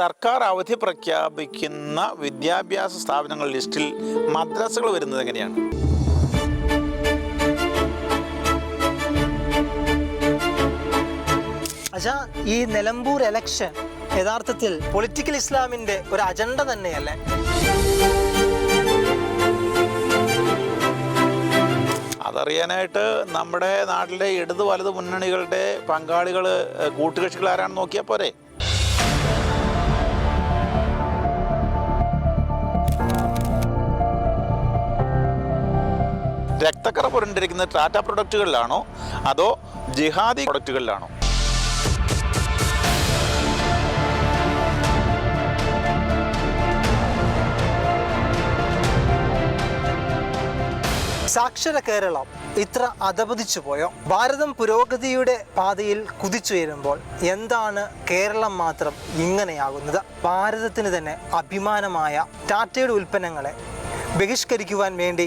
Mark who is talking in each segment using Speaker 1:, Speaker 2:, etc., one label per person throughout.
Speaker 1: സർക്കാർ അവധി പ്രഖ്യാപിക്കുന്ന വിദ്യാഭ്യാസ സ്ഥാപനങ്ങൾ ലിസ്റ്റിൽ മദ്രസകൾ വരുന്നത് എങ്ങനെയാണ്
Speaker 2: ഈ നിലമ്പൂർ എലക്ഷൻ യഥാർത്ഥത്തിൽ പൊളിറ്റിക്കൽ ഇസ്ലാമിന്റെ ഒരു അജണ്ട തന്നെയല്ലേ
Speaker 1: അതറിയാനായിട്ട് നമ്മുടെ നാട്ടിലെ ഇടതു വലതു മുന്നണികളുടെ പങ്കാളികൾ കൂട്ടുകക്ഷികൾ ആരാണെന്ന് നോക്കിയാൽ പോരെ രക്തക്കറ പുരണ്ടിരിക്കുന്നത് ടാറ്റ പ്രൊഡക്റ്റുകളിലാണോ അതോ ജിഹാദി പ്രൊഡക്റ്റുകളിലാണോ
Speaker 2: സാക്ഷര കേരളം ഇത്ര അധപതിച്ചു പോയോ ഭാരതം പുരോഗതിയുടെ പാതയിൽ കുതിച്ചുയരുമ്പോൾ എന്താണ് കേരളം മാത്രം ഇങ്ങനെയാകുന്നത് ഭാരതത്തിന് തന്നെ അഭിമാനമായ ടാറ്റയുടെ ഉൽപ്പന്നങ്ങളെ ബഹിഷ്കരിക്കുവാൻ വേണ്ടി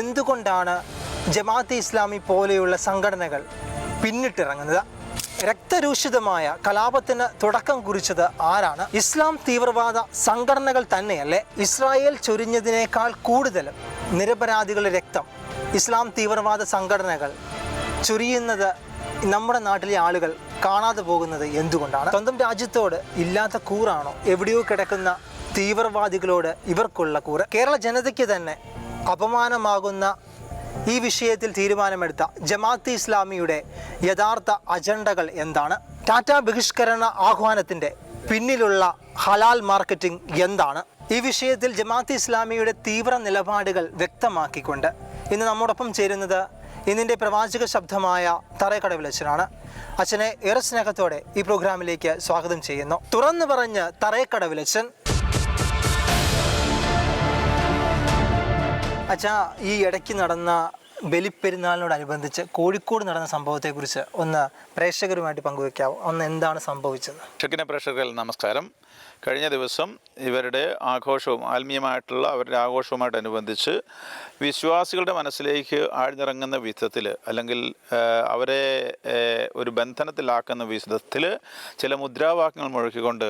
Speaker 2: എന്തുകൊണ്ടാണ് ജമാഅത്തെ ഇസ്ലാമി പോലെയുള്ള സംഘടനകൾ പിന്നിട്ടിറങ്ങുന്നത് രക്തരൂഷിതമായ കലാപത്തിന് തുടക്കം കുറിച്ചത് ആരാണ് ഇസ്ലാം തീവ്രവാദ സംഘടനകൾ തന്നെയല്ലേ ഇസ്രായേൽ ചൊരിഞ്ഞതിനേക്കാൾ കൂടുതലും നിരപരാധികളുടെ രക്തം ഇസ്ലാം തീവ്രവാദ സംഘടനകൾ ചൊരിയുന്നത് നമ്മുടെ നാട്ടിലെ ആളുകൾ കാണാതെ പോകുന്നത് എന്തുകൊണ്ടാണ് സ്വന്തം രാജ്യത്തോട് ഇല്ലാത്ത കൂറാണോ എവിടെയോ കിടക്കുന്ന തീവ്രവാദികളോട് ഇവർക്കുള്ള കൂറ് കേരള ജനതയ്ക്ക് തന്നെ അപമാനമാകുന്ന ഈ വിഷയത്തിൽ തീരുമാനമെടുത്ത ജമാഅത്ത് ഇസ്ലാമിയുടെ യഥാർത്ഥ അജണ്ടകൾ എന്താണ് ടാറ്റ ബഹിഷ്കരണ ആഹ്വാനത്തിൻ്റെ പിന്നിലുള്ള ഹലാൽ മാർക്കറ്റിംഗ് എന്താണ് ഈ വിഷയത്തിൽ ജമാഅത്ത് ഇസ്ലാമിയുടെ തീവ്ര നിലപാടുകൾ വ്യക്തമാക്കിക്കൊണ്ട് ഇന്ന് നമ്മോടൊപ്പം ചേരുന്നത് ഇന്നിൻ്റെ പ്രവാചക ശബ്ദമായ അച്ഛനാണ് അച്ഛനെ ഏറെ സ്നേഹത്തോടെ ഈ പ്രോഗ്രാമിലേക്ക് സ്വാഗതം ചെയ്യുന്നു തുറന്നു പറഞ്ഞ് തറയക്കടവിലച്ഛൻ അച്ഛാ ഈ ഇടയ്ക്ക് നടന്ന ബലിപ്പെരുന്നാളിനോടനുബന്ധിച്ച് കോഴിക്കോട് നടന്ന സംഭവത്തെക്കുറിച്ച് ഒന്ന് പ്രേക്ഷകരുമായിട്ട് പങ്കുവെക്കാമോ ഒന്ന് എന്താണ് സംഭവിച്ചത്
Speaker 1: ചെക്കിനെ പ്രേക്ഷകരിൽ നമസ്കാരം കഴിഞ്ഞ ദിവസം ഇവരുടെ ആഘോഷവും ആത്മീയമായിട്ടുള്ള അവരുടെ ആഘോഷവുമായിട്ടനുബന്ധിച്ച് വിശ്വാസികളുടെ മനസ്സിലേക്ക് ആഴ്ന്നിറങ്ങുന്ന വിധത്തിൽ അല്ലെങ്കിൽ അവരെ ഒരു ബന്ധനത്തിലാക്കുന്ന വിധത്തിൽ ചില മുദ്രാവാക്യങ്ങൾ മുഴക്കിക്കൊണ്ട്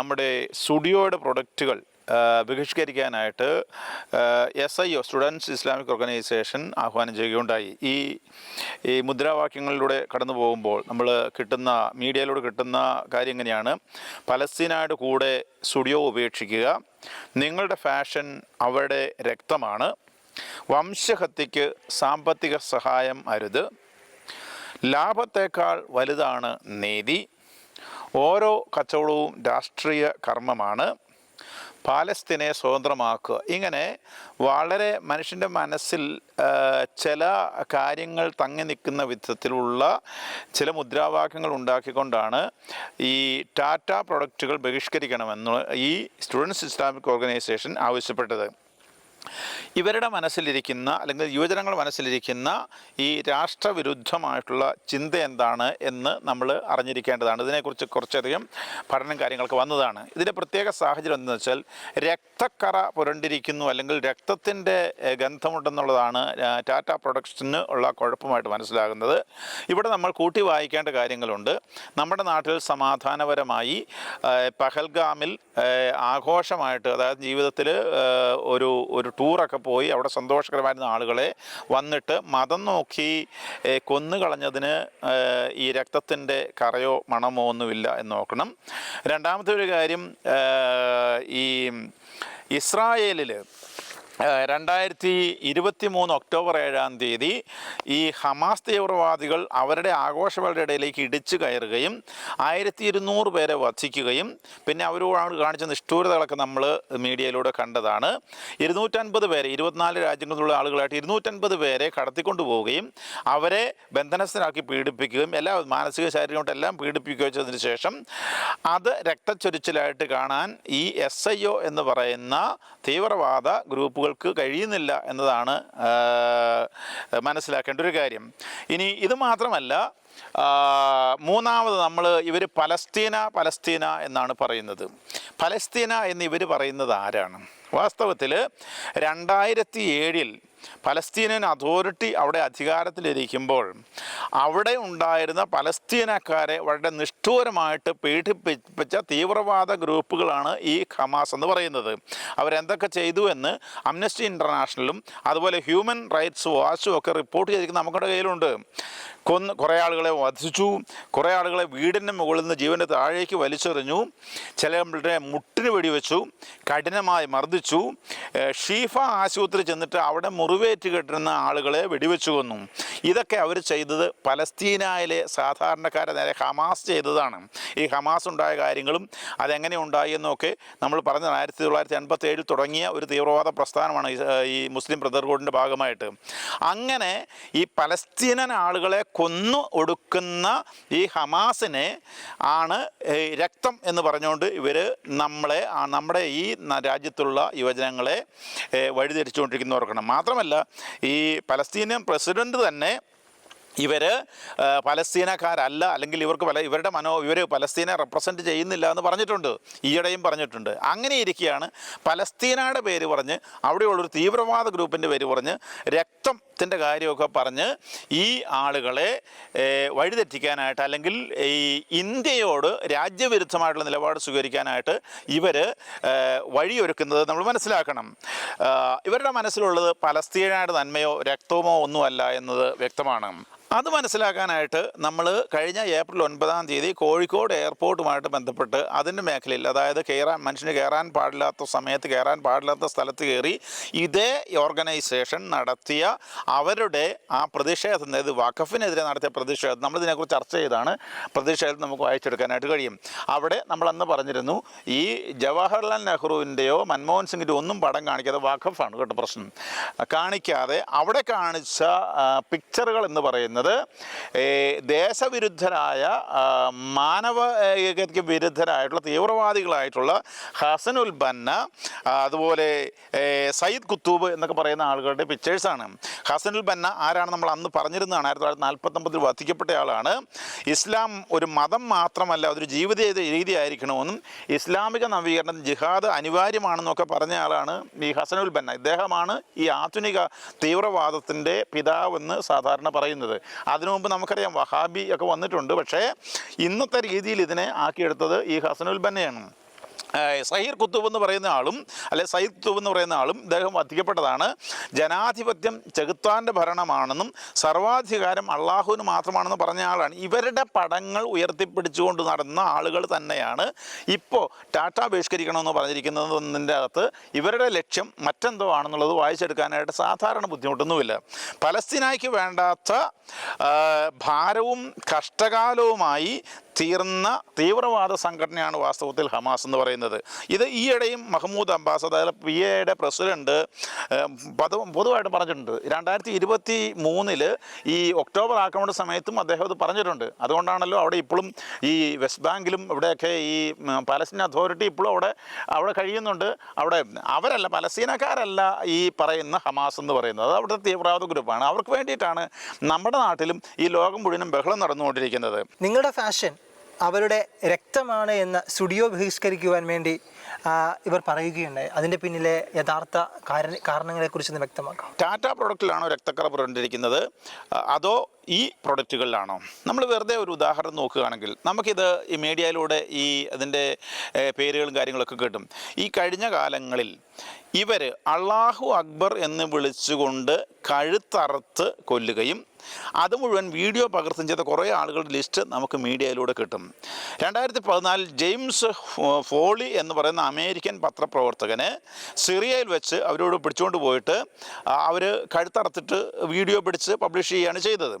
Speaker 1: നമ്മുടെ സ്റ്റുഡിയോയുടെ പ്രൊഡക്റ്റുകൾ ബഹിഷ്കരിക്കാനായിട്ട് S I O students Islamic organisation ആഹ്വാനം ചെയ്യുകയുണ്ടായി ഈ ഈ മുദ്രാവാക്യങ്ങളിലൂടെ കടന്നു പോകുമ്പോൾ നമ്മൾ കിട്ടുന്ന മീഡിയയിലൂടെ കിട്ടുന്ന കാര്യം എങ്ങനെയാണ് പലസ്തീനായിട്ട് കൂടെ സ്റ്റുഡിയോ ഉപേക്ഷിക്കുക നിങ്ങളുടെ ഫാഷൻ അവരുടെ രക്തമാണ് വംശഹത്യക്ക് സാമ്പത്തിക സഹായം അരുത് ലാഭത്തേക്കാൾ വലുതാണ് നീതി ഓരോ കച്ചവടവും രാഷ്ട്രീയ കർമ്മമാണ് പാലസ്തീനെ സ്വതന്ത്രമാക്കുക ഇങ്ങനെ വളരെ മനുഷ്യൻ്റെ മനസ്സിൽ ചില കാര്യങ്ങൾ തങ്ങി നിൽക്കുന്ന വിധത്തിലുള്ള ചില മുദ്രാവാക്യങ്ങൾ ഉണ്ടാക്കിക്കൊണ്ടാണ് ഈ ടാറ്റ പ്രൊഡക്റ്റുകൾ ബഹിഷ്കരിക്കണമെന്ന് ഈ സ്റ്റുഡൻസ് ഇസ്ലാമിക് ഓർഗനൈസേഷൻ ആവശ്യപ്പെട്ടത് ഇവരുടെ മനസ്സിലിരിക്കുന്ന അല്ലെങ്കിൽ യുവജനങ്ങൾ മനസ്സിലിരിക്കുന്ന ഈ രാഷ്ട്രവിരുദ്ധമായിട്ടുള്ള ചിന്ത എന്താണ് എന്ന് നമ്മൾ അറിഞ്ഞിരിക്കേണ്ടതാണ് ഇതിനെക്കുറിച്ച് കുറച്ചധികം പഠനം കാര്യങ്ങളൊക്കെ വന്നതാണ് ഇതിൻ്റെ പ്രത്യേക സാഹചര്യം എന്താണെന്ന് വെച്ചാൽ രക്തക്കറ പുരണ്ടിരിക്കുന്നു അല്ലെങ്കിൽ രക്തത്തിൻ്റെ ഗന്ധമുണ്ടെന്നുള്ളതാണ് ടാറ്റ പ്രൊഡക്ഷന് ഉള്ള കുഴപ്പമായിട്ട് മനസ്സിലാകുന്നത് ഇവിടെ നമ്മൾ കൂട്ടി വായിക്കേണ്ട കാര്യങ്ങളുണ്ട് നമ്മുടെ നാട്ടിൽ സമാധാനപരമായി പഹൽഗാമിൽ ആഘോഷമായിട്ട് അതായത് ജീവിതത്തിൽ ഒരു ഒരു ടൂറൊക്കെ പോയി അവിടെ സന്തോഷകരമായിരുന്ന ആളുകളെ വന്നിട്ട് മതം നോക്കി കൊന്നുകളഞ്ഞതിന് ഈ രക്തത്തിൻ്റെ കറയോ മണമോ ഒന്നുമില്ല എന്ന് നോക്കണം രണ്ടാമത്തെ ഒരു കാര്യം ഈ ഇസ്രായേലിൽ രണ്ടായിരത്തി ഇരുപത്തി മൂന്ന് ഒക്ടോബർ ഏഴാം തീയതി ഈ ഹമാസ് തീവ്രവാദികൾ അവരുടെ ആഘോഷങ്ങളുടെ ഇടയിലേക്ക് ഇടിച്ചു കയറുകയും ആയിരത്തി ഇരുന്നൂറ് പേരെ വധിക്കുകയും പിന്നെ അവരോട് കാണിച്ച നിഷ്ഠൂരതകളൊക്കെ നമ്മൾ മീഡിയയിലൂടെ കണ്ടതാണ് ഇരുന്നൂറ്റൻപത് പേരെ ഇരുപത്തിനാല് രാജ്യങ്ങളിലുള്ള ആളുകളായിട്ട് ഇരുന്നൂറ്റൻപത് പേരെ കടത്തിക്കൊണ്ടു പോവുകയും അവരെ ബന്ധനസ്ഥനാക്കി പീഡിപ്പിക്കുകയും എല്ലാ മാനസിക ശാരീരികമായിട്ട് എല്ലാം പീഡിപ്പിക്കുകയും ചെയ്തതിന് ശേഷം അത് രക്തച്ചൊരിച്ചിലായിട്ട് കാണാൻ ഈ എസ് ഐ ഒ എന്ന് പറയുന്ന തീവ്രവാദ ഗ്രൂപ്പ് ഗ്രൂപ്പുകൾക്ക് കഴിയുന്നില്ല എന്നതാണ് മനസ്സിലാക്കേണ്ട ഒരു കാര്യം ഇനി ഇത് മാത്രമല്ല മൂന്നാമത് നമ്മൾ ഇവർ പലസ്തീന പലസ്തീന എന്നാണ് പറയുന്നത് പലസ്തീന എന്ന് ഇവർ പറയുന്നത് ആരാണ് വാസ്തവത്തിൽ രണ്ടായിരത്തി ഏഴിൽ പലസ്തീനിയൻ അതോറിറ്റി അവിടെ അധികാരത്തിലിരിക്കുമ്പോൾ അവിടെ ഉണ്ടായിരുന്ന പലസ്തീനക്കാരെ വളരെ നിഷ്ഠൂരമായിട്ട് പീഡിപ്പിച്ച തീവ്രവാദ ഗ്രൂപ്പുകളാണ് ഈ ഹമാസ് എന്ന് പറയുന്നത് അവരെന്തൊക്കെ ചെയ്തു എന്ന് അംനസ്റ്റി ഇൻ്റർനാഷണലും അതുപോലെ ഹ്യൂമൻ റൈറ്റ്സ് വാച്ചും ഒക്കെ റിപ്പോർട്ട് ചെയ്തിരിക്കുന്നത് നമ്മുടെ കയ്യിലുണ്ട് കൊന്ന് കുറേ ആളുകളെ വധിച്ചു കുറേ ആളുകളെ വീടിന് മുകളിൽ നിന്ന് ജീവൻ്റെ താഴേക്ക് വലിച്ചെറിഞ്ഞു ചിലരുടെ മുട്ടിന് വെടിവെച്ചു കഠിനമായി മർദ്ദിച്ചു ഷീഫ ആശുപത്രി ചെന്നിട്ട് അവിടെ മുറിവേറ്റ് കിട്ടുന്ന ആളുകളെ വെടിവെച്ചു കൊന്നു ഇതൊക്കെ അവർ ചെയ്തത് പലസ്തീനയിലെ സാധാരണക്കാരെ നേരെ ഹമാസ് ചെയ്തതാണ് ഈ ഹമാസ് ഉണ്ടായ കാര്യങ്ങളും അതെങ്ങനെ ഉണ്ടായി എന്നൊക്കെ നമ്മൾ പറഞ്ഞ ആയിരത്തി തൊള്ളായിരത്തി എൺപത്തി ഏഴിൽ തുടങ്ങിയ ഒരു തീവ്രവാദ പ്രസ്ഥാനമാണ് ഈ മുസ്ലിം ബ്രദർഹുഡിൻ്റെ ഭാഗമായിട്ട് അങ്ങനെ ഈ പലസ്തീനൻ ആളുകളെ കൊന്നു ഒടുക്കുന്ന ഈ ഹമാസിനെ ആണ് രക്തം എന്ന് പറഞ്ഞുകൊണ്ട് ഇവർ നമ്മളെ നമ്മുടെ ഈ രാജ്യത്തുള്ള യുവജനങ്ങളെ വഴിതിരിച്ചുകൊണ്ടിരിക്കുന്നു മാത്രമല്ല ഈ പലസ്തീനിയൻ പ്രസിഡൻറ്റ് തന്നെ ഇവർ പലസ്തീനക്കാരല്ല അല്ലെങ്കിൽ ഇവർക്ക് പല ഇവരുടെ മനോ ഇവർ പലസ്തീനെ റെപ്രസെൻ്റ് ചെയ്യുന്നില്ല എന്ന് പറഞ്ഞിട്ടുണ്ട് ഈയിടെയും പറഞ്ഞിട്ടുണ്ട് അങ്ങനെ ഇരിക്കുകയാണ് പലസ്തീനയുടെ പേര് പറഞ്ഞ് അവിടെയുള്ളൊരു തീവ്രവാദ ഗ്രൂപ്പിൻ്റെ പേര് പറഞ്ഞ് രക്തത്തിൻ്റെ കാര്യമൊക്കെ പറഞ്ഞ് ഈ ആളുകളെ വഴിതെറ്റിക്കാനായിട്ട് അല്ലെങ്കിൽ ഈ ഇന്ത്യയോട് രാജ്യവിരുദ്ധമായിട്ടുള്ള നിലപാട് സ്വീകരിക്കാനായിട്ട് ഇവർ വഴിയൊരുക്കുന്നത് നമ്മൾ മനസ്സിലാക്കണം ഇവരുടെ മനസ്സിലുള്ളത് പലസ്തീനയുടെ നന്മയോ രക്തമോ ഒന്നുമല്ല എന്നത് വ്യക്തമാണ് അത് മനസ്സിലാക്കാനായിട്ട് നമ്മൾ കഴിഞ്ഞ ഏപ്രിൽ ഒൻപതാം തീയതി കോഴിക്കോട് എയർപോർട്ടുമായിട്ട് ബന്ധപ്പെട്ട് അതിൻ്റെ മേഖലയിൽ അതായത് കയറാൻ മനുഷ്യന് കയറാൻ പാടില്ലാത്ത സമയത്ത് കയറാൻ പാടില്ലാത്ത സ്ഥലത്ത് കയറി ഇതേ ഓർഗനൈസേഷൻ നടത്തിയ അവരുടെ ആ പ്രതിഷേധം അതായത് വഖഫിനെതിരെ നടത്തിയ പ്രതിഷേധം നമ്മളിതിനെക്കുറിച്ച് ചർച്ച ചെയ്താണ് പ്രതിഷേധം നമുക്ക് വായിച്ചെടുക്കാനായിട്ട് കഴിയും അവിടെ നമ്മൾ അന്ന് പറഞ്ഞിരുന്നു ഈ ജവഹർലാൽ നെഹ്റുവിൻ്റെയോ മൻമോഹൻ സിംഗിൻ്റെയോ ഒന്നും പടം കാണിക്കാതെ വഖഫാണ് കേട്ടോ പ്രശ്നം കാണിക്കാതെ അവിടെ കാണിച്ച പിക്ചറുകൾ എന്ന് പറയുന്നത് പറയുന്നത് ദേശവിരുദ്ധരായ മാനവ ഏകതയ്ക്ക് വിരുദ്ധരായിട്ടുള്ള തീവ്രവാദികളായിട്ടുള്ള ഹസനുൽ ബന്ന അതുപോലെ സയ്യിദ് കുത്തൂബ് എന്നൊക്കെ പറയുന്ന ആളുകളുടെ പിക്ചേഴ്സാണ് ഹസനുൽ ബന്ന ആരാണ് നമ്മൾ അന്ന് പറഞ്ഞിരുന്നതാണ് ആയിരത്തി തൊള്ളായിരത്തി നാൽപ്പത്തൊമ്പതിൽ വധിക്കപ്പെട്ട ആളാണ് ഇസ്ലാം ഒരു മതം മാത്രമല്ല അതൊരു ജീവിത രീതി ആയിരിക്കണമെന്നും ഇസ്ലാമിക നവീകരണം ജിഹാദ് അനിവാര്യമാണെന്നൊക്കെ പറഞ്ഞ ആളാണ് ഈ ഹസനുൽ ബന്ന ഇദ്ദേഹമാണ് ഈ ആധുനിക തീവ്രവാദത്തിൻ്റെ പിതാവെന്ന് സാധാരണ പറയുന്നത് അതിനു മുമ്പ് നമുക്കറിയാം വഹാബി ഒക്കെ വന്നിട്ടുണ്ട് പക്ഷേ ഇന്നത്തെ രീതിയിൽ ഇതിനെ ആക്കിയെടുത്തത് ഈ ഹസനുൽ ബന്നയാണ് സഹീർ കുത്തുബ് എന്ന് പറയുന്ന ആളും അല്ലെ സയ്യിദ് കുത്തുബ് എന്ന് പറയുന്ന ആളും ഇദ്ദേഹം വധിക്കപ്പെട്ടതാണ് ജനാധിപത്യം ചെകുത്താൻ്റെ ഭരണമാണെന്നും സർവാധികാരം അള്ളാഹുവിന് മാത്രമാണെന്ന് പറഞ്ഞ ആളാണ് ഇവരുടെ പടങ്ങൾ ഉയർത്തിപ്പിടിച്ചുകൊണ്ട് നടന്ന ആളുകൾ തന്നെയാണ് ഇപ്പോൾ ടാറ്റ ബഹിഷ്കരിക്കണമെന്ന് പറഞ്ഞിരിക്കുന്നതിൻ്റെ അകത്ത് ഇവരുടെ ലക്ഷ്യം മറ്റെന്തോ ആണെന്നുള്ളത് വായിച്ചെടുക്കാനായിട്ട് സാധാരണ ബുദ്ധിമുട്ടൊന്നുമില്ല പലസ്തീനായിക്ക് വേണ്ടാത്ത ഭാരവും കഷ്ടകാലവുമായി തീർന്ന തീവ്രവാദ സംഘടനയാണ് വാസ്തവത്തിൽ ഹമാസ് എന്ന് പറയുന്നത് ഇത് ഈയിടെയും മഹ്മൂദ് അബ്ബാസ് അതായത് പി എയുടെ പ്രസിഡന്റ് പൊതുവായിട്ട് പറഞ്ഞിട്ടുണ്ട് രണ്ടായിരത്തി ഇരുപത്തി മൂന്നില് ഈ ഒക്ടോബർ ആക്രമണ സമയത്തും അദ്ദേഹം അത് പറഞ്ഞിട്ടുണ്ട് അതുകൊണ്ടാണല്ലോ അവിടെ ഇപ്പോഴും ഈ വെസ്റ്റ് ബാങ്കിലും ഇവിടെയൊക്കെ ഈ പലസ്തീൻ അതോറിറ്റി ഇപ്പോഴും അവിടെ അവിടെ കഴിയുന്നുണ്ട് അവിടെ അവരല്ല പലസ്തീനക്കാരല്ല ഈ പറയുന്ന ഹമാസ് എന്ന് പറയുന്നത് അത് അവിടുത്തെ തീവ്രവാദ ഗ്രൂപ്പാണ് അവർക്ക് വേണ്ടിയിട്ടാണ് നമ്മുടെ നാട്ടിലും ഈ ലോകം മുഴുവനും ബഹളം നടന്നുകൊണ്ടിരിക്കുന്നത്
Speaker 2: നിങ്ങളുടെ ഫാഷൻ അവരുടെ രക്തമാണ് എന്ന് സ്റ്റുഡിയോ ബഹിഷ്കരിക്കുവാൻ വേണ്ടി ഇവർ പറയുകയുണ്ടായി അതിൻ്റെ പിന്നിലെ യഥാർത്ഥ കാരണങ്ങളെക്കുറിച്ച് വ്യക്തമാക്കാം
Speaker 1: ടാറ്റ പ്രൊഡക്റ്റിലാണോ രക്തക്കറ പുരണ്ടിരിക്കുന്നത് അതോ ഈ പ്രൊഡക്റ്റുകളിലാണോ നമ്മൾ വെറുതെ ഒരു ഉദാഹരണം നോക്കുകയാണെങ്കിൽ നമുക്കിത് ഈ മീഡിയയിലൂടെ ഈ അതിൻ്റെ പേരുകളും കാര്യങ്ങളൊക്കെ കിട്ടും ഈ കഴിഞ്ഞ കാലങ്ങളിൽ ഇവർ അള്ളാഹു അക്ബർ എന്ന് വിളിച്ചുകൊണ്ട് കഴുത്തറുത്ത് കൊല്ലുകയും അത് മുഴുവൻ വീഡിയോ പകർത്തും ചെയ്ത കുറേ ആളുകളുടെ ലിസ്റ്റ് നമുക്ക് മീഡിയയിലൂടെ കിട്ടും രണ്ടായിരത്തി പതിനാലിൽ ജെയിംസ് ഫോളി എന്ന് പറയുന്ന അമേരിക്കൻ പത്രപ്രവർത്തകന് സിറിയയിൽ വെച്ച് അവരോട് പിടിച്ചുകൊണ്ട് പോയിട്ട് അവർ കഴുത്തറത്തിട്ട് വീഡിയോ പിടിച്ച് പബ്ലിഷ് ചെയ്യുകയാണ് ചെയ്തത്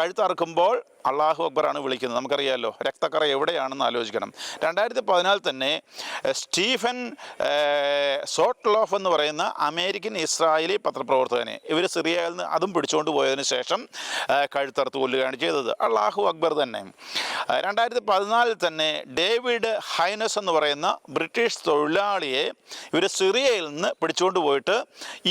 Speaker 1: കഴുത്തറക്കുമ്പോൾ അള്ളാഹു അക്ബറാണ് വിളിക്കുന്നത് നമുക്കറിയാമല്ലോ രക്തക്കറ എവിടെയാണെന്ന് ആലോചിക്കണം രണ്ടായിരത്തി പതിനാലിൽ തന്നെ സ്റ്റീഫൻ സോട്ട്ലോഫ് എന്ന് പറയുന്ന അമേരിക്കൻ ഇസ്രായേലി പത്രപ്രവർത്തകനെ ഇവർ സിറിയയിൽ നിന്ന് അതും പിടിച്ചുകൊണ്ട് പോയതിന് ശേഷം കഴുത്തറുത്ത് കൊല്ലുകയാണ് ചെയ്തത് അള്ളാഹു അക്ബർ തന്നെ രണ്ടായിരത്തി പതിനാലിൽ തന്നെ ഡേവിഡ് ഹൈനസ് എന്ന് പറയുന്ന ബ്രിട്ടീഷ് തൊഴിലാളിയെ ഇവർ സിറിയയിൽ നിന്ന് പിടിച്ചുകൊണ്ട് പോയിട്ട്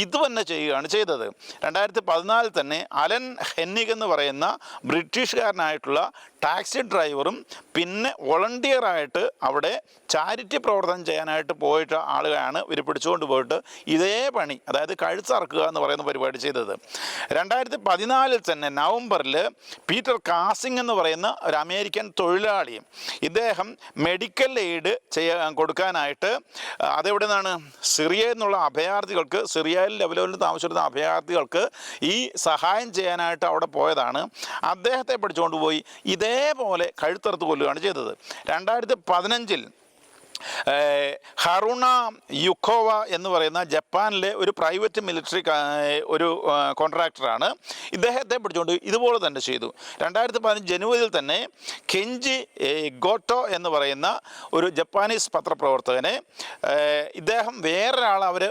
Speaker 1: ഇത് തന്നെ ചെയ്യുകയാണ് ചെയ്തത് രണ്ടായിരത്തി പതിനാലിൽ തന്നെ അലൻ ഹെന്നിഗ് എന്ന് പറയുന്ന ബ്രിട്ടീഷ് ആയിട്ടുള്ള ടാക്സി ഡ്രൈവറും പിന്നെ വോളണ്ടിയറായിട്ട് അവിടെ ചാരിറ്റി പ്രവർത്തനം ചെയ്യാനായിട്ട് പോയിട്ട് ആളുകളാണ് ഇവർ പിടിച്ചുകൊണ്ട് പോയിട്ട് ഇതേ പണി അതായത് കഴുത്തറക്കുക എന്ന് പറയുന്ന പരിപാടി ചെയ്തത് രണ്ടായിരത്തി പതിനാലിൽ തന്നെ നവംബറിൽ പീറ്റർ കാസിംഗ് എന്ന് പറയുന്ന ഒരു അമേരിക്കൻ തൊഴിലാളി ഇദ്ദേഹം മെഡിക്കൽ എയ്ഡ് ചെയ്യാൻ കൊടുക്കാനായിട്ട് അതെവിടെ നിന്നാണ് സിറിയയിൽ നിന്നുള്ള അഭയാർത്ഥികൾക്ക് സിറിയയിൽ ലെവലിൽ താമസിച്ചിരുന്ന അഭയാർത്ഥികൾക്ക് ഈ സഹായം ചെയ്യാനായിട്ട് അവിടെ പോയതാണ് അദ്ദേഹത്തെ പിടിച്ചുകൊണ്ട് കൊണ്ടുപോയി ഇതേപോലെ കഴുത്തറുത്ത് കൊല്ലുകയാണ് ചെയ്തത് രണ്ടായിരത്തി പതിനഞ്ചിൽ ഹറുണ യുക്കോവ എന്ന് പറയുന്ന ജപ്പാനിലെ ഒരു പ്രൈവറ്റ് മിലിറ്ററി ഒരു കോൺട്രാക്ടറാണ് ഇദ്ദേഹത്തെ പിടിച്ചുകൊണ്ട് ഇതുപോലെ തന്നെ ചെയ്തു രണ്ടായിരത്തി പതിനഞ്ച് ജനുവരിയിൽ തന്നെ കെഞ്ചി ഗോട്ടോ എന്ന് പറയുന്ന ഒരു ജപ്പാനീസ് പത്രപ്രവർത്തകനെ ഇദ്ദേഹം വേറൊരാൾ അവർ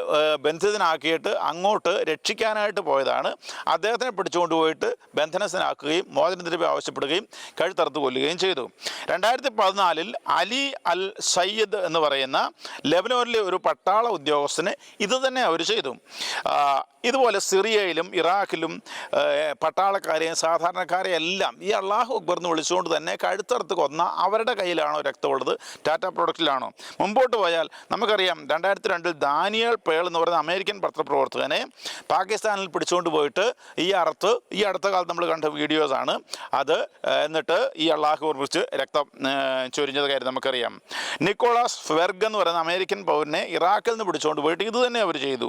Speaker 1: ബന്ധിതനാക്കിയിട്ട് അങ്ങോട്ട് രക്ഷിക്കാനായിട്ട് പോയതാണ് അദ്ദേഹത്തിനെ പിടിച്ചുകൊണ്ട് പോയിട്ട് ബന്ധനസ്ഥനാക്കുകയും മോചനദ്രവ്യം ആവശ്യപ്പെടുകയും കഴുത്തറുത്ത് കൊല്ലുകയും ചെയ്തു രണ്ടായിരത്തി പതിനാലിൽ അലി അൽ സയ്യദ് എന്ന് പറയുന്ന ലെബനോനിലെ ഒരു പട്ടാള ഉദ്യോഗസ്ഥന് ഇത് തന്നെ അവർ ചെയ്തു ഇതുപോലെ സിറിയയിലും ഇറാഖിലും പട്ടാളക്കാരെയും സാധാരണക്കാരെയും എല്ലാം ഈ അള്ളാഹു അക്ബർ എന്ന് വിളിച്ചുകൊണ്ട് തന്നെ കഴുത്തറുത്ത് കൊന്ന അവരുടെ കയ്യിലാണോ രക്തമുള്ളത് ടാറ്റ പ്രൊഡക്റ്റിലാണോ മുമ്പോട്ട് പോയാൽ നമുക്കറിയാം രണ്ടായിരത്തി രണ്ടിൽ ദാനിയൽ പേൾ എന്ന് പറയുന്ന അമേരിക്കൻ പത്രപ്രവർത്തകനെ പാകിസ്ഥാനിൽ പിടിച്ചുകൊണ്ട് പോയിട്ട് ഈ അറുത്ത് ഈ അടുത്ത കാലത്ത് നമ്മൾ കണ്ട വീഡിയോസാണ് അത് എന്നിട്ട് ഈ അള്ളാഹു കുറിച്ച് രക്തം ചൊരിഞ്ഞത് കാര്യം നമുക്കറിയാം നിക്കോളാസ് ഫെർഗ് എന്ന് പറയുന്ന അമേരിക്കൻ പൗരനെ ഇറാഖിൽ നിന്ന് പിടിച്ചുകൊണ്ട് പോയിട്ട് ഇതുതന്നെ അവർ ചെയ്തു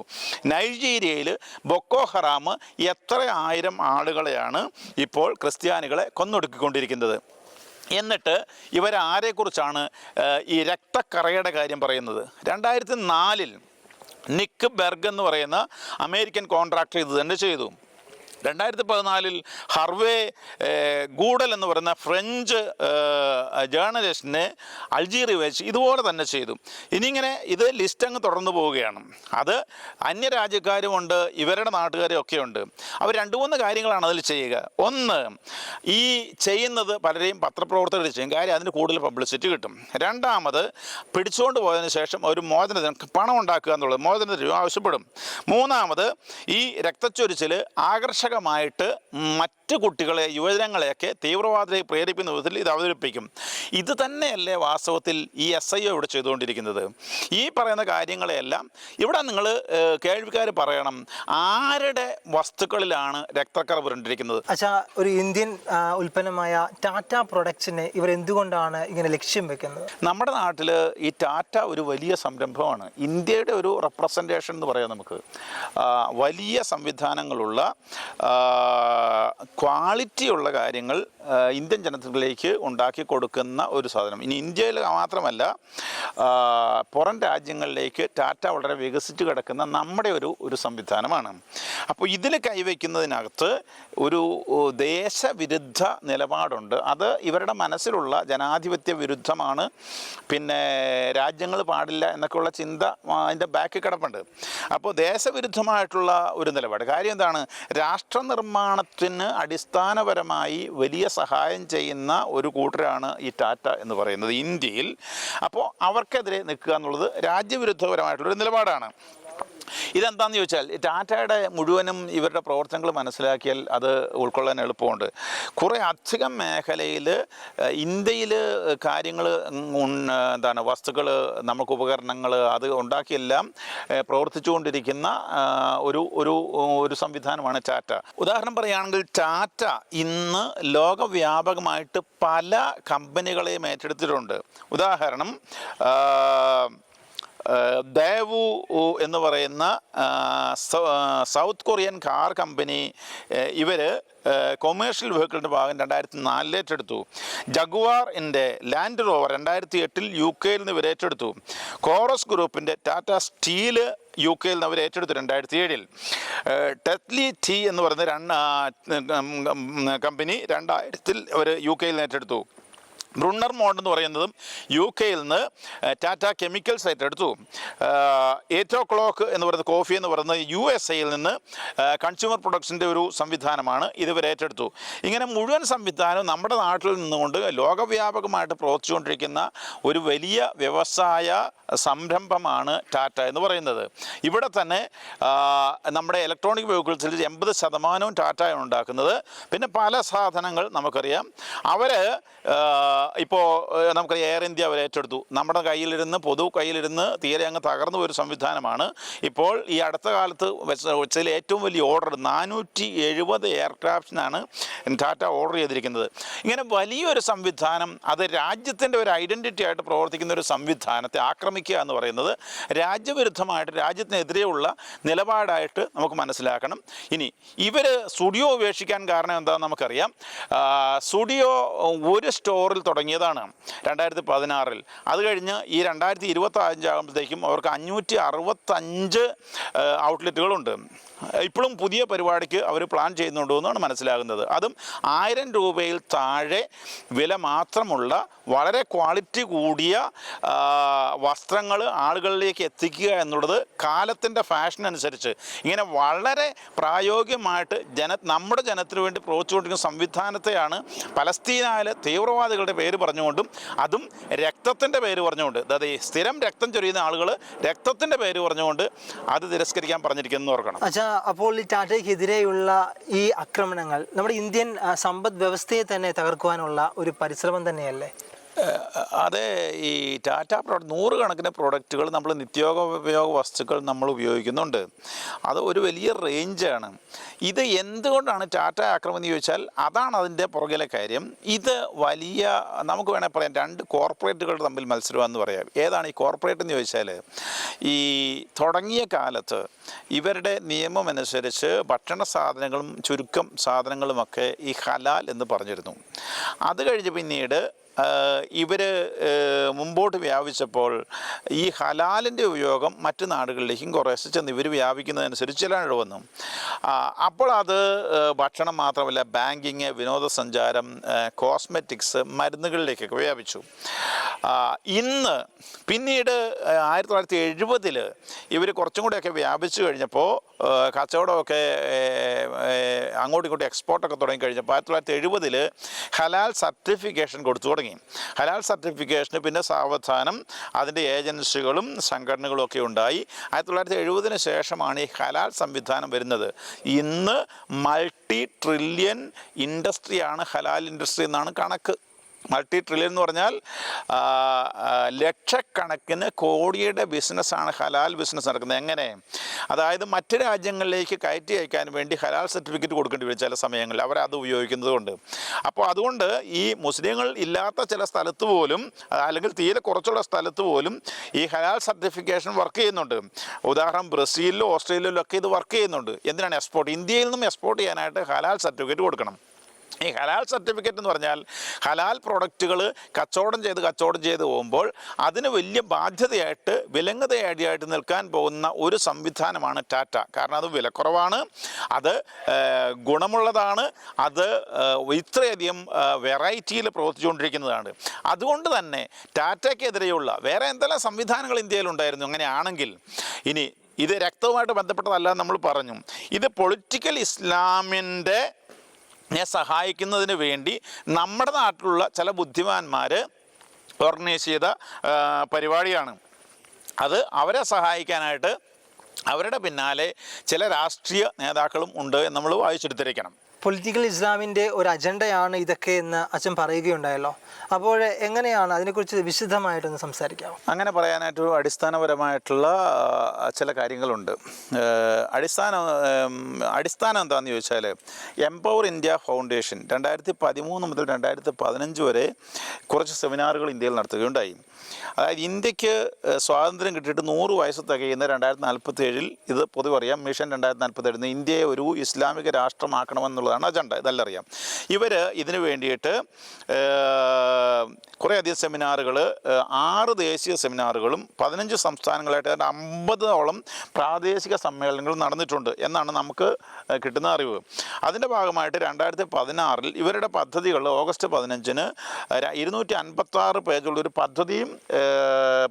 Speaker 1: നൈജീരിയയിൽ ബൊക്കോ ഹറാം എത്ര ആയിരം ആളുകളെയാണ് ഇപ്പോൾ ക്രിസ്ത്യാനികളെ കൊന്നൊടുക്കിക്കൊണ്ടിരിക്കുന്നത് എന്നിട്ട് ഇവരാരെക്കുറിച്ചാണ് ഈ രക്തക്കറയുടെ കാര്യം പറയുന്നത് രണ്ടായിരത്തി നാലിൽ നിക്ക് ബെർഗ് എന്ന് പറയുന്ന അമേരിക്കൻ കോൺട്രാക്ടർ ഇത് തന്നെ ചെയ്തു രണ്ടായിരത്തി പതിനാലിൽ ഹർവേ ഗൂഡൽ എന്ന് പറയുന്ന ഫ്രഞ്ച് ജേർണലിസ്റ്റിനെ അൾജീറിയ വെച്ച് ഇതുപോലെ തന്നെ ചെയ്തു ഇനിയിങ്ങനെ ഇത് ലിസ്റ്റ് അങ്ങ് തുടർന്നു പോവുകയാണ് അത് അന്യരാജ്യക്കാരുമുണ്ട് ഇവരുടെ നാട്ടുകാരും ഒക്കെ ഉണ്ട് അവർ രണ്ട് മൂന്ന് കാര്യങ്ങളാണ് അതിൽ ചെയ്യുക ഒന്ന് ഈ ചെയ്യുന്നത് പലരെയും പത്രപ്രവർത്തകർ ചെയ്യും കാര്യം അതിന് കൂടുതൽ പബ്ലിസിറ്റി കിട്ടും രണ്ടാമത് പിടിച്ചുകൊണ്ട് പോയതിന് ശേഷം ഒരു മോചനത്തിന് പണം ഉണ്ടാക്കുക എന്നുള്ളത് മോചനത്തിന് ആവശ്യപ്പെടും മൂന്നാമത് ഈ രക്തച്ചൊരിച്ചിൽ ആകർഷക ഭാഗമായിട്ട് മറ്റ് കുട്ടികളെ യുവജനങ്ങളെയൊക്കെ തീവ്രവാദത്തിലേക്ക് പ്രേരിപ്പിക്കുന്ന വിധത്തിൽ ഇത് അവതരിപ്പിക്കും ഇത് തന്നെയല്ലേ വാസ്തവത്തിൽ ഈ എസ് ഐ ഒ ഇവിടെ ചെയ്തുകൊണ്ടിരിക്കുന്നത് ഈ പറയുന്ന കാര്യങ്ങളെല്ലാം ഇവിടെ നിങ്ങൾ കേൾവിക്കാർ പറയണം ആരുടെ വസ്തുക്കളിലാണ് രക്തക്കറ പുരണ്ടിരിക്കുന്നത്
Speaker 2: അച്ഛാ ഒരു ഇന്ത്യൻ ഉൽപ്പന്നമായ ടാറ്റ പ്രൊഡക്ട്സിനെ ഇവർ എന്തുകൊണ്ടാണ് ഇങ്ങനെ ലക്ഷ്യം വെക്കുന്നത്
Speaker 1: നമ്മുടെ നാട്ടിൽ ഈ ടാറ്റ ഒരു വലിയ സംരംഭമാണ് ഇന്ത്യയുടെ ഒരു റെപ്രസെൻറ്റേഷൻ എന്ന് പറയാം നമുക്ക് വലിയ സംവിധാനങ്ങളുള്ള ക്വാളിറ്റിയുള്ള കാര്യങ്ങൾ ഇന്ത്യൻ ജനതയിലേക്ക് ഉണ്ടാക്കി കൊടുക്കുന്ന ഒരു സാധനം ഇനി ഇന്ത്യയിൽ മാത്രമല്ല പുറം രാജ്യങ്ങളിലേക്ക് ടാറ്റ വളരെ വികസിച്ച് കിടക്കുന്ന നമ്മുടെ ഒരു ഒരു സംവിധാനമാണ് അപ്പോൾ ഇതിൽ കൈവയ്ക്കുന്നതിനകത്ത് ഒരു ദേശവിരുദ്ധ നിലപാടുണ്ട് അത് ഇവരുടെ മനസ്സിലുള്ള ജനാധിപത്യ വിരുദ്ധമാണ് പിന്നെ രാജ്യങ്ങൾ പാടില്ല എന്നൊക്കെയുള്ള ചിന്ത അതിൻ്റെ ബാക്കിൽ കിടപ്പുണ്ട് അപ്പോൾ ദേശവിരുദ്ധമായിട്ടുള്ള ഒരു നിലപാട് കാര്യം എന്താണ് രാഷ്ട്ര രാഷ്ട്രനിർമ്മാണത്തിന് അടിസ്ഥാനപരമായി വലിയ സഹായം ചെയ്യുന്ന ഒരു കൂട്ടരാണ് ഈ ടാറ്റ എന്ന് പറയുന്നത് ഇന്ത്യയിൽ അപ്പോൾ അവർക്കെതിരെ നിൽക്കുക എന്നുള്ളത് രാജ്യവിരുദ്ധപരമായിട്ടുള്ളൊരു നിലപാടാണ് ഇതെന്താണെന്ന് ചോദിച്ചാൽ ടാറ്റയുടെ മുഴുവനും ഇവരുടെ പ്രവർത്തനങ്ങൾ മനസ്സിലാക്കിയാൽ അത് ഉൾക്കൊള്ളാൻ എളുപ്പമുണ്ട് കുറേ അധികം മേഖലയിൽ ഇന്ത്യയിൽ കാര്യങ്ങൾ എന്താണ് വസ്തുക്കൾ നമുക്ക് ഉപകരണങ്ങൾ അത് ഉണ്ടാക്കിയെല്ലാം പ്രവർത്തിച്ചുകൊണ്ടിരിക്കുന്ന ഒരു ഒരു ഒരു സംവിധാനമാണ് ടാറ്റ ഉദാഹരണം പറയുകയാണെങ്കിൽ ടാറ്റ ഇന്ന് ലോകവ്യാപകമായിട്ട് പല കമ്പനികളെയും ഏറ്റെടുത്തിട്ടുണ്ട് ഉദാഹരണം ദേവു എന്ന് പറയുന്ന സൗത്ത് കൊറിയൻ കാർ കമ്പനി ഇവർ കൊമേഴ്ഷ്യൽ വെഹിക്കിളിൻ്റെ ഭാഗം രണ്ടായിരത്തി നാലിൽ ഏറ്റെടുത്തു ജഗുവാറിൻ്റെ ലാൻഡ് റോവർ രണ്ടായിരത്തി എട്ടിൽ യു കെയിൽ നിന്ന് ഇവർ ഏറ്റെടുത്തു കോറസ് ഗ്രൂപ്പിൻ്റെ ടാറ്റ സ്റ്റീൽ യു കെയിൽ നിന്ന് അവർ ഏറ്റെടുത്തു രണ്ടായിരത്തി ഏഴിൽ ടെത്ലി ടി എന്ന് പറയുന്ന രണ്ട് കമ്പനി രണ്ടായിരത്തിൽ അവർ യു കെയിൽ നിന്ന് ഏറ്റെടുത്തു ബ്രുണ്ണർ മോണ്ട് എന്ന് പറയുന്നതും യു കെയിൽ നിന്ന് ടാറ്റ കെമിക്കൽസ് ഏറ്റെടുത്തു ഏറ്റോ ക്ലോക്ക് എന്ന് പറയുന്നത് കോഫി എന്ന് പറയുന്നത് യു എസ് എയിൽ നിന്ന് കൺസ്യൂമർ പ്രൊഡക്ഷൻ്റെ ഒരു സംവിധാനമാണ് ഇതുവരെ ഏറ്റെടുത്തു ഇങ്ങനെ മുഴുവൻ സംവിധാനവും നമ്മുടെ നാട്ടിൽ നിന്നുകൊണ്ട് ലോകവ്യാപകമായിട്ട് പ്രവർത്തിച്ചുകൊണ്ടിരിക്കുന്ന ഒരു വലിയ വ്യവസായ സംരംഭമാണ് ടാറ്റ എന്ന് പറയുന്നത് ഇവിടെ തന്നെ നമ്മുടെ ഇലക്ട്രോണിക് വെഹിക്കിൾസിൽ എൺപത് ശതമാനവും ടാറ്റയാണ് ഉണ്ടാക്കുന്നത് പിന്നെ പല സാധനങ്ങൾ നമുക്കറിയാം അവർ ഇപ്പോൾ നമുക്ക് എയർ ഇന്ത്യ അവർ ഏറ്റെടുത്തു നമ്മുടെ കയ്യിലിരുന്ന് പൊതു കയ്യിലിരുന്ന് തീരെ അങ്ങ് തകർന്നു ഒരു സംവിധാനമാണ് ഇപ്പോൾ ഈ അടുത്ത കാലത്ത് വെച്ചതിൽ ഏറ്റവും വലിയ ഓർഡർ നാനൂറ്റി എഴുപത് എയർക്രാഫ്റ്റിനാണ് ടാറ്റ ഓർഡർ ചെയ്തിരിക്കുന്നത് ഇങ്ങനെ വലിയൊരു സംവിധാനം അത് രാജ്യത്തിൻ്റെ ഒരു ഐഡൻറ്റിറ്റി ആയിട്ട് പ്രവർത്തിക്കുന്ന ഒരു സംവിധാനത്തെ ആക്രമിക്കുക എന്ന് പറയുന്നത് രാജ്യവിരുദ്ധമായിട്ട് രാജ്യത്തിനെതിരെയുള്ള നിലപാടായിട്ട് നമുക്ക് മനസ്സിലാക്കണം ഇനി ഇവർ സ്റ്റുഡിയോ ഉപേക്ഷിക്കാൻ കാരണം എന്താണെന്ന് നമുക്കറിയാം സ്റ്റുഡിയോ ഒരു സ്റ്റോറിൽ തുടങ്ങിയതാണ് രണ്ടായിരത്തി പതിനാറിൽ അത് കഴിഞ്ഞ് ഈ രണ്ടായിരത്തി ഇരുപത്തി അഞ്ചാകുമ്പോഴത്തേക്കും അവർക്ക് അഞ്ഞൂറ്റി അറുപത്തഞ്ച് ഔട്ട്ലെറ്റുകളുണ്ട് ഇപ്പോഴും പുതിയ പരിപാടിക്ക് അവർ പ്ലാൻ ചെയ്യുന്നുണ്ടോ എന്നാണ് മനസ്സിലാകുന്നത് അതും ആയിരം രൂപയിൽ താഴെ വില മാത്രമുള്ള വളരെ ക്വാളിറ്റി കൂടിയ വസ്ത്രങ്ങൾ ആളുകളിലേക്ക് എത്തിക്കുക എന്നുള്ളത് കാലത്തിൻ്റെ ഫാഷൻ അനുസരിച്ച് ഇങ്ങനെ വളരെ പ്രായോഗികമായിട്ട് ജന നമ്മുടെ ജനത്തിന് വേണ്ടി പ്രവർത്തിച്ചുകൊണ്ടിരിക്കുന്ന സംവിധാനത്തെയാണ് പലസ്തീനായാലും തീവ്രവാദികളുടെ പേര് പറഞ്ഞുകൊണ്ടും അതും രക്തത്തിൻ്റെ പേര് പറഞ്ഞുകൊണ്ട് അതായത് സ്ഥിരം രക്തം ചൊരിയുന്ന ആളുകൾ രക്തത്തിൻ്റെ പേര് പറഞ്ഞുകൊണ്ട് അത് തിരസ്കരിക്കാൻ
Speaker 2: പറഞ്ഞിരിക്കുന്നു ഓർക്കണം അപ്പോൾ ഈ ടാറ്റയ്ക്കെതിരെയുള്ള ഈ ആക്രമണങ്ങൾ നമ്മുടെ ഇന്ത്യൻ സമ്പദ് വ്യവസ്ഥയെ തന്നെ തകർക്കുവാനുള്ള ഒരു പരിശ്രമം തന്നെയല്ലേ അതെ ഈ ടാറ്റ പ്രോഡക്റ്റ് നൂറുകണക്കിന് പ്രോഡക്റ്റുകൾ നമ്മൾ നിത്യോപയോഗ വസ്തുക്കൾ നമ്മൾ ഉപയോഗിക്കുന്നുണ്ട് അത് ഒരു വലിയ റേഞ്ചാണ് ഇത് എന്തുകൊണ്ടാണ് ടാറ്റ ആക്രമണം ചോദിച്ചാൽ അതാണ് അതിൻ്റെ പുറകിലെ കാര്യം ഇത് വലിയ നമുക്ക് വേണമെങ്കിൽ പറയാം രണ്ട് കോർപ്പറേറ്റുകൾ തമ്മിൽ മത്സരമാണെന്ന് പറയാം ഏതാണ് ഈ കോർപ്പറേറ്റ് എന്ന് ചോദിച്ചാൽ ഈ തുടങ്ങിയ കാലത്ത് ഇവരുടെ നിയമം അനുസരിച്ച് ഭക്ഷണ സാധനങ്ങളും ചുരുക്കം സാധനങ്ങളുമൊക്കെ ഈ ഹലാൽ എന്ന് പറഞ്ഞിരുന്നു അത് കഴിഞ്ഞ് പിന്നീട് ഇവർ മുമ്പോട്ട് വ്യാപിച്ചപ്പോൾ ഈ ഹലാലിൻ്റെ ഉപയോഗം മറ്റു നാടുകളിലേക്കും കുറേശ്ശെ ചെന്ന് ഇവർ വ്യാപിക്കുന്നതനുസരിച്ച് ചിലവ് വന്നു അപ്പോൾ അത് ഭക്ഷണം മാത്രമല്ല ബാങ്കിങ് വിനോദസഞ്ചാരം കോസ്മെറ്റിക്സ് മരുന്നുകളിലേക്കൊക്കെ വ്യാപിച്ചു ഇന്ന് പിന്നീട് ആയിരത്തി തൊള്ളായിരത്തി എഴുപതിൽ ഇവർ കുറച്ചും കൂടെയൊക്കെ വ്യാപിച്ചു കഴിഞ്ഞപ്പോൾ കച്ചവടമൊക്കെ അങ്ങോട്ടും ഇങ്ങോട്ടും എക്സ്പോർട്ടൊക്കെ കഴിഞ്ഞപ്പോൾ ആയിരത്തി തൊള്ളായിരത്തി എഴുപതിൽ ഹലാൽ സർട്ടിഫിക്കേഷൻ കൊടുത്തു തുടങ്ങി ഹലാൽ സർട്ടിഫിക്കേഷന് പിന്നെ സാവധാനം അതിൻ്റെ ഏജൻസികളും സംഘടനകളും ഒക്കെ ഉണ്ടായി ആയിരത്തി തൊള്ളായിരത്തി എഴുപതിന് ശേഷമാണ് ഈ ഹലാൽ സംവിധാനം വരുന്നത് ഇന്ന് മൾട്ടി ട്രില്യൺ ഇൻഡസ്ട്രിയാണ് ഹലാൽ ഇൻഡസ്ട്രി എന്നാണ് കണക്ക് മൾട്ടി ട്രില്യൺ എന്ന് പറഞ്ഞാൽ ലക്ഷക്കണക്കിന് കോടിയുടെ ബിസിനസ്സാണ് ഹലാൽ ബിസിനസ് നടക്കുന്നത് എങ്ങനെ അതായത് മറ്റ് രാജ്യങ്ങളിലേക്ക് കയറ്റി അയക്കാൻ വേണ്ടി ഹലാൽ സർട്ടിഫിക്കറ്റ് കൊടുക്കേണ്ടി വരും ചില സമയങ്ങളിൽ അവർ അത് ഉപയോഗിക്കുന്നത് കൊണ്ട് അപ്പോൾ അതുകൊണ്ട് ഈ മുസ്ലിങ്ങൾ ഇല്ലാത്ത ചില സ്ഥലത്ത് പോലും അല്ലെങ്കിൽ തീരെ കുറച്ചുള്ള സ്ഥലത്ത് പോലും ഈ ഹലാൽ സർട്ടിഫിക്കേഷൻ വർക്ക് ചെയ്യുന്നുണ്ട് ഉദാഹരണം ബ്രസീലിലും ഓസ്ട്രേലിയയിലും ഒക്കെ ഇത് വർക്ക് ചെയ്യുന്നുണ്ട് എന്തിനാണ് എക്സ്പോർട്ട് ഇന്ത്യയിൽ നിന്നും എക്സ്പോർട്ട് ചെയ്യാനായിട്ട് ഹലാൽ സർട്ടിഫിക്കറ്റ് കൊടുക്കണം ഈ ഹലാൽ സർട്ടിഫിക്കറ്റ് എന്ന് പറഞ്ഞാൽ ഹലാൽ പ്രോഡക്റ്റുകൾ കച്ചവടം ചെയ്ത് കച്ചവടം ചെയ്ത് പോകുമ്പോൾ അതിന് വലിയ ബാധ്യതയായിട്ട് വിലങ്ങതയായിട്ട് നിൽക്കാൻ പോകുന്ന ഒരു സംവിധാനമാണ് ടാറ്റ കാരണം അത് വിലക്കുറവാണ് അത് ഗുണമുള്ളതാണ് അത് ഇത്രയധികം വെറൈറ്റിയിൽ പ്രവർത്തിച്ചുകൊണ്ടിരിക്കുന്നതാണ് അതുകൊണ്ട് തന്നെ ടാറ്റയ്ക്കെതിരെയുള്ള വേറെ എന്തെല്ലാം സംവിധാനങ്ങൾ ഇന്ത്യയിലുണ്ടായിരുന്നു അങ്ങനെയാണെങ്കിൽ ഇനി ഇത് രക്തവുമായിട്ട് ബന്ധപ്പെട്ടതല്ല നമ്മൾ പറഞ്ഞു ഇത് പൊളിറ്റിക്കൽ ഇസ്ലാമിൻ്റെ സഹായിക്കുന്നതിന് വേണ്ടി നമ്മുടെ നാട്ടിലുള്ള ചില ബുദ്ധിമാന്മാർ ഓർഗനൈസ് ചെയ്ത പരിപാടിയാണ് അത് അവരെ സഹായിക്കാനായിട്ട് അവരുടെ പിന്നാലെ ചില രാഷ്ട്രീയ നേതാക്കളും ഉണ്ട് എന്ന് നമ്മൾ വായിച്ചെടുത്തിരിക്കണം പൊളിറ്റിക്കൽ ഇസ്ലാമിൻ്റെ ഒരു അജണ്ടയാണ് ഇതൊക്കെ എന്ന് അച്ഛൻ പറയുകയുണ്ടായല്ലോ അപ്പോൾ എങ്ങനെയാണ് അതിനെക്കുറിച്ച് വിശദമായിട്ടൊന്ന് സംസാരിക്കാം
Speaker 1: അങ്ങനെ പറയാനായിട്ട് അടിസ്ഥാനപരമായിട്ടുള്ള ചില കാര്യങ്ങളുണ്ട് അടിസ്ഥാന അടിസ്ഥാനം എന്താണെന്ന് ചോദിച്ചാൽ എംപവർ ഇന്ത്യ ഫൗണ്ടേഷൻ രണ്ടായിരത്തി പതിമൂന്ന് മുതൽ രണ്ടായിരത്തി പതിനഞ്ച് വരെ കുറച്ച് സെമിനാറുകൾ ഇന്ത്യയിൽ നടത്തുകയുണ്ടായി അതായത് ഇന്ത്യക്ക് സ്വാതന്ത്ര്യം കിട്ടിയിട്ട് നൂറ് വയസ്സ് തികയുന്ന രണ്ടായിരത്തി നാൽപ്പത്തി ഏഴിൽ ഇത് പൊതുവറിയാം മിഷൻ രണ്ടായിരത്തി നാൽപ്പത്തി ഏഴിൽ ഇന്ത്യയെ ഒരു ഇസ്ലാമിക രാഷ്ട്രമാക്കണമെന്നുള്ള എന്നുള്ളതാണ് അജണ്ട ഇതെല്ലാം അറിയാം ഇവർ ഇതിനു വേണ്ടിയിട്ട് കുറേയധികം സെമിനാറുകൾ ആറ് ദേശീയ സെമിനാറുകളും പതിനഞ്ച് സംസ്ഥാനങ്ങളായിട്ട് അതിൻ്റെ അമ്പതോളം പ്രാദേശിക സമ്മേളനങ്ങൾ നടന്നിട്ടുണ്ട് എന്നാണ് നമുക്ക് കിട്ടുന്ന അറിവ് അതിൻ്റെ ഭാഗമായിട്ട് രണ്ടായിരത്തി പതിനാറിൽ ഇവരുടെ പദ്ധതികൾ ഓഗസ്റ്റ് പതിനഞ്ചിന് ഇരുന്നൂറ്റി അൻപത്താറ് പേജുള്ള ഒരു പദ്ധതിയും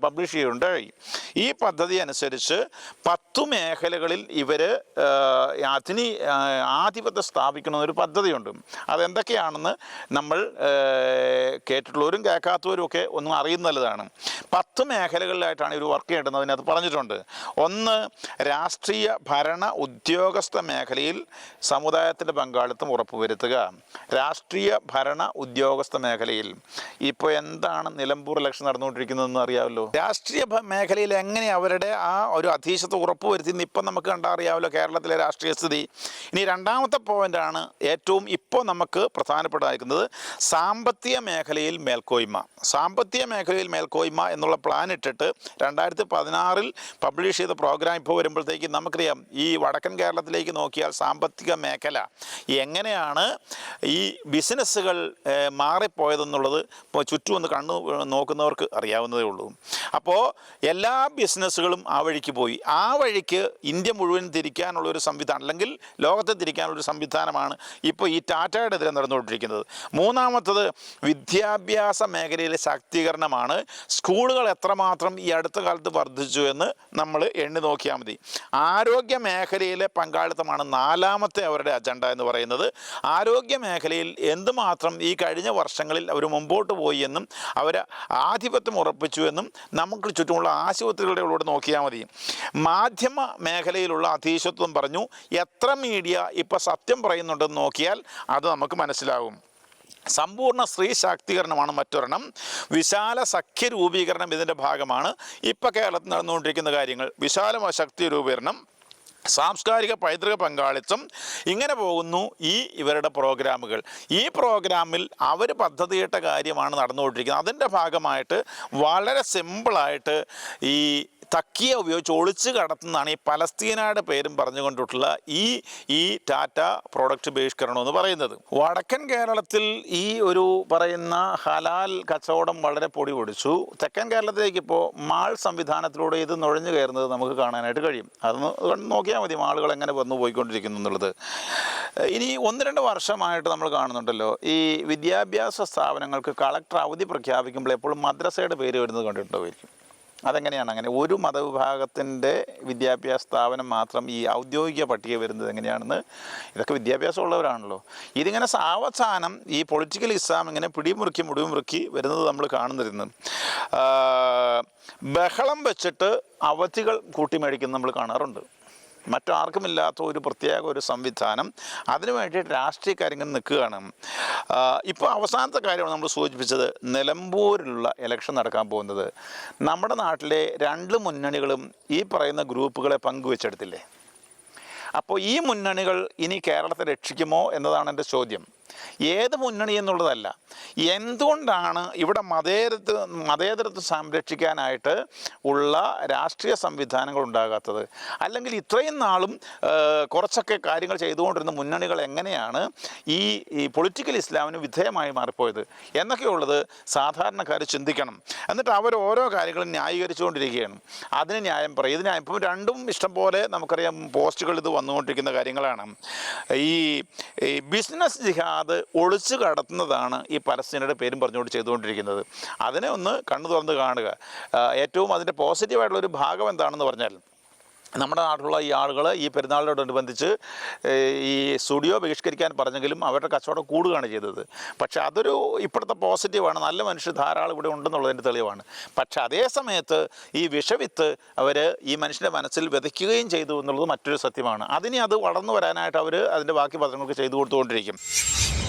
Speaker 1: പബ്ലിഷ് ചെയ്യുകയുണ്ടായി ഈ പദ്ധതി അനുസരിച്ച് പത്തു മേഖലകളിൽ ഇവർ അതിനി ആധിപത്യം സ്ഥാപിക്കുന്നു ഒരു പദ്ധതിയുണ്ട് അതെന്തൊക്കെയാണെന്ന് നമ്മൾ കേട്ടിട്ടുള്ളവരും കേൾക്കാത്തവരും ഒക്കെ ഒന്നും അറിയുന്നതാണ് പത്ത് മേഖലകളിലായിട്ടാണ് ഇവർ വർക്ക് ചെയ്യേണ്ടത് പറഞ്ഞിട്ടുണ്ട് ഒന്ന് രാഷ്ട്രീയ ഭരണ ഉദ്യോഗസ്ഥ മേഖലയിൽ സമുദായത്തിൻ്റെ പങ്കാളിത്തം ഉറപ്പുവരുത്തുക രാഷ്ട്രീയ ഭരണ ഉദ്യോഗസ്ഥ മേഖലയിൽ ഇപ്പോൾ എന്താണ് നിലമ്പൂർ ഇലക്ഷൻ നടന്നുകൊണ്ടിരിക്കുന്നതെന്ന് അറിയാമല്ലോ രാഷ്ട്രീയ മേഖലയിൽ എങ്ങനെ അവരുടെ ആ ഒരു അധീശത്വം ഇന്ന് ഇപ്പം നമുക്ക് കണ്ടാൽ അറിയാമല്ലോ കേരളത്തിലെ രാഷ്ട്രീയ സ്ഥിതി ഇനി രണ്ടാമത്തെ പോയിൻ്റാണ് ഏറ്റവും ഇപ്പോൾ നമുക്ക് പ്രധാനപ്പെട്ടതായിരിക്കുന്നത് സാമ്പത്തിക മേഖലയിൽ മേൽക്കോയ്മ സാമ്പത്തിക മേഖലയിൽ മേൽക്കോയ്മ എന്നുള്ള പ്ലാൻ ഇട്ടിട്ട് രണ്ടായിരത്തി പതിനാറിൽ പബ്ലിഷ് ചെയ്ത പ്രോഗ്രാം ഇപ്പോൾ വരുമ്പോഴത്തേക്ക് നമുക്കറിയാം ഈ വടക്കൻ കേരളത്തിലേക്ക് നോക്കിയാൽ സാമ്പത്തിക മേഖല എങ്ങനെയാണ് ഈ ബിസിനസ്സുകൾ മാറിപ്പോയതെന്നുള്ളത് ഇപ്പോൾ ചുറ്റും ഒന്ന് കണ്ണു നോക്കുന്നവർക്ക് അറിയാവുന്നതേ ഉള്ളൂ അപ്പോൾ എല്ലാ ബിസിനസ്സുകളും ആ വഴിക്ക് പോയി ആ വഴിക്ക് ഇന്ത്യ മുഴുവൻ തിരിക്കാനുള്ളൊരു സംവിധാനം അല്ലെങ്കിൽ ലോകത്തെ തിരിക്കാനുള്ളൊരു സംവിധാനമാണ് പ്രവർത്തനമാണ് ഇപ്പോൾ ഈ ടാറ്റയുടെ എതിരെ നടന്നുകൊണ്ടിരിക്കുന്നത് മൂന്നാമത്തത് വിദ്യാഭ്യാസ മേഖലയിലെ ശാക്തീകരണമാണ് സ്കൂളുകൾ എത്രമാത്രം ഈ അടുത്ത കാലത്ത് വർദ്ധിച്ചു എന്ന് നമ്മൾ എണ്ണി നോക്കിയാൽ മതി ആരോഗ്യ മേഖലയിലെ പങ്കാളിത്തമാണ് നാലാമത്തെ അവരുടെ അജണ്ട എന്ന് പറയുന്നത് ആരോഗ്യ മേഖലയിൽ എന്തുമാത്രം ഈ കഴിഞ്ഞ വർഷങ്ങളിൽ അവർ മുമ്പോട്ട് പോയി എന്നും അവർ ആധിപത്യം ഉറപ്പിച്ചു എന്നും നമുക്ക് ചുറ്റുമുള്ള ആശുപത്രികളിലൂടെ നോക്കിയാൽ മതി മാധ്യമ മേഖലയിലുള്ള അധീശത്വം പറഞ്ഞു എത്ര മീഡിയ ഇപ്പോൾ സത്യം പറയുന്നു ചെയ്യുന്നുണ്ടെന്ന് നോക്കിയാൽ അത് നമുക്ക് മനസ്സിലാവും സമ്പൂർണ്ണ സ്ത്രീ ശാക്തീകരണമാണ് മറ്റൊരെണ്ണം വിശാല സഖ്യ രൂപീകരണം ഇതിൻ്റെ ഭാഗമാണ് ഇപ്പോൾ കേരളത്തിൽ നടന്നുകൊണ്ടിരിക്കുന്ന കാര്യങ്ങൾ വിശാലമായ ശക്തി രൂപീകരണം സാംസ്കാരിക പൈതൃക പങ്കാളിത്തം ഇങ്ങനെ പോകുന്നു ഈ ഇവരുടെ പ്രോഗ്രാമുകൾ ഈ പ്രോഗ്രാമിൽ അവർ പദ്ധതിയിട്ട കാര്യമാണ് നടന്നുകൊണ്ടിരിക്കുന്നത് അതിൻ്റെ ഭാഗമായിട്ട് വളരെ സിമ്പിളായിട്ട് ഈ തക്കിയ ഉപയോഗിച്ച് ഒളിച്ച് കടത്തുന്നതാണ് ഈ പലസ്തീനയുടെ പേരും പറഞ്ഞുകൊണ്ടിട്ടുള്ള ഈ ഈ ടാറ്റ പ്രോഡക്റ്റ് ബഹിഷ്കരണം എന്ന് പറയുന്നത് വടക്കൻ കേരളത്തിൽ ഈ ഒരു പറയുന്ന ഹലാൽ കച്ചവടം വളരെ പൊടി പൊടിച്ചു തെക്കൻ കേരളത്തിലേക്ക് ഇപ്പോൾ മാൾ സംവിധാനത്തിലൂടെ ഇത് നുഴഞ്ഞു കയറുന്നത് നമുക്ക് കാണാനായിട്ട് കഴിയും അതൊന്ന് നോക്കിയാൽ മതി മാളുകൾ എങ്ങനെ വന്നു പോയിക്കൊണ്ടിരിക്കുന്നു എന്നുള്ളത് ഇനി ഒന്ന് രണ്ട് വർഷമായിട്ട് നമ്മൾ കാണുന്നുണ്ടല്ലോ ഈ വിദ്യാഭ്യാസ സ്ഥാപനങ്ങൾക്ക് കളക്ടർ അവധി പ്രഖ്യാപിക്കുമ്പോൾ എപ്പോഴും മദ്രസയുടെ പേര് വരുന്നത് കണ്ടിട്ടുണ്ടോ അതെങ്ങനെയാണ് അങ്ങനെ ഒരു മതവിഭാഗത്തിൻ്റെ വിദ്യാഭ്യാസ സ്ഥാപനം മാത്രം ഈ ഔദ്യോഗിക പട്ടിക വരുന്നത് എങ്ങനെയാണെന്ന് ഇതൊക്കെ വിദ്യാഭ്യാസമുള്ളവരാണല്ലോ ഇതിങ്ങനെ സാവധാനം ഈ പൊളിറ്റിക്കൽ ഇസ്ലാം ഇങ്ങനെ പിടിമുറുക്കി മുടിമുറുക്കി വരുന്നത് നമ്മൾ കാണുന്നിരുന്നു ബഹളം വെച്ചിട്ട് അവധികൾ കൂട്ടിമേടിക്കുന്നത് നമ്മൾ കാണാറുണ്ട് മറ്റാർക്കുമില്ലാത്ത ഒരു പ്രത്യേക ഒരു സംവിധാനം അതിനു വേണ്ടിയിട്ട് രാഷ്ട്രീയക്കാർ നിൽക്കുകയാണ് ഇപ്പോൾ അവസാനത്തെ കാര്യമാണ് നമ്മൾ സൂചിപ്പിച്ചത് നിലമ്പൂരിലുള്ള ഇലക്ഷൻ നടക്കാൻ പോകുന്നത് നമ്മുടെ നാട്ടിലെ രണ്ട് മുന്നണികളും ഈ പറയുന്ന ഗ്രൂപ്പുകളെ പങ്കുവെച്ചെടുത്തില്ലേ അപ്പോൾ ഈ മുന്നണികൾ ഇനി കേരളത്തെ രക്ഷിക്കുമോ എന്നതാണ് എൻ്റെ ചോദ്യം ഏത് മുന്നണി എന്നുള്ളതല്ല എന്തുകൊണ്ടാണ് ഇവിടെ മതേതരത്വ മതേതരത്വം സംരക്ഷിക്കാനായിട്ട് ഉള്ള രാഷ്ട്രീയ സംവിധാനങ്ങൾ ഉണ്ടാകാത്തത് അല്ലെങ്കിൽ ഇത്രയും നാളും കുറച്ചൊക്കെ കാര്യങ്ങൾ ചെയ്തുകൊണ്ടിരുന്ന മുന്നണികൾ എങ്ങനെയാണ് ഈ പൊളിറ്റിക്കൽ ഇസ്ലാമിന് വിധേയമായി മാറിപ്പോയത് എന്നൊക്കെയുള്ളത് സാധാരണക്കാർ ചിന്തിക്കണം എന്നിട്ട് അവർ ഓരോ കാര്യങ്ങളും ന്യായീകരിച്ചുകൊണ്ടിരിക്കുകയാണ് അതിന് ന്യായം പറയും ഇതിന് ഇപ്പം രണ്ടും പോലെ നമുക്കറിയാം പോസ്റ്റുകൾ ഇത് വന്നുകൊണ്ടിരിക്കുന്ന കാര്യങ്ങളാണ് ഈ ബിസിനസ് ജിഹാദ് അത് ഒളിച്ചു കടത്തുന്നതാണ് ഈ പരസ്യനയുടെ പേരും പറഞ്ഞുകൊണ്ട് ചെയ്തുകൊണ്ടിരിക്കുന്നത് അതിനെ ഒന്ന് കണ്ണു തുറന്ന് കാണുക ഏറ്റവും അതിൻ്റെ പോസിറ്റീവായിട്ടുള്ള ഒരു ഭാഗം എന്താണെന്ന് പറഞ്ഞാൽ നമ്മുടെ നാട്ടിലുള്ള ഈ ആളുകൾ ഈ പെരുന്നാളിനോടനുബന്ധിച്ച് ഈ സ്റ്റുഡിയോ ബഹിഷ്കരിക്കാൻ പറഞ്ഞെങ്കിലും അവരുടെ കച്ചവടം കൂടുകയാണ് ചെയ്തത് പക്ഷേ അതൊരു ഇപ്പോഴത്തെ പോസിറ്റീവാണ് നല്ല മനുഷ്യർ ധാരാളം ഇവിടെ ഉണ്ടെന്നുള്ളതിൻ്റെ തെളിവാണ് പക്ഷേ അതേ സമയത്ത് ഈ വിഷവിത്ത് അവർ ഈ മനുഷ്യൻ്റെ മനസ്സിൽ വിതയ്ക്കുകയും ചെയ്തു എന്നുള്ളത് മറ്റൊരു സത്യമാണ് അതിനെ അത് വളർന്നു വരാനായിട്ട് അവർ അതിൻ്റെ ബാക്കി പത്രങ്ങൾക്ക് ചെയ്തു കൊടുത്തുകൊണ്ടിരിക്കും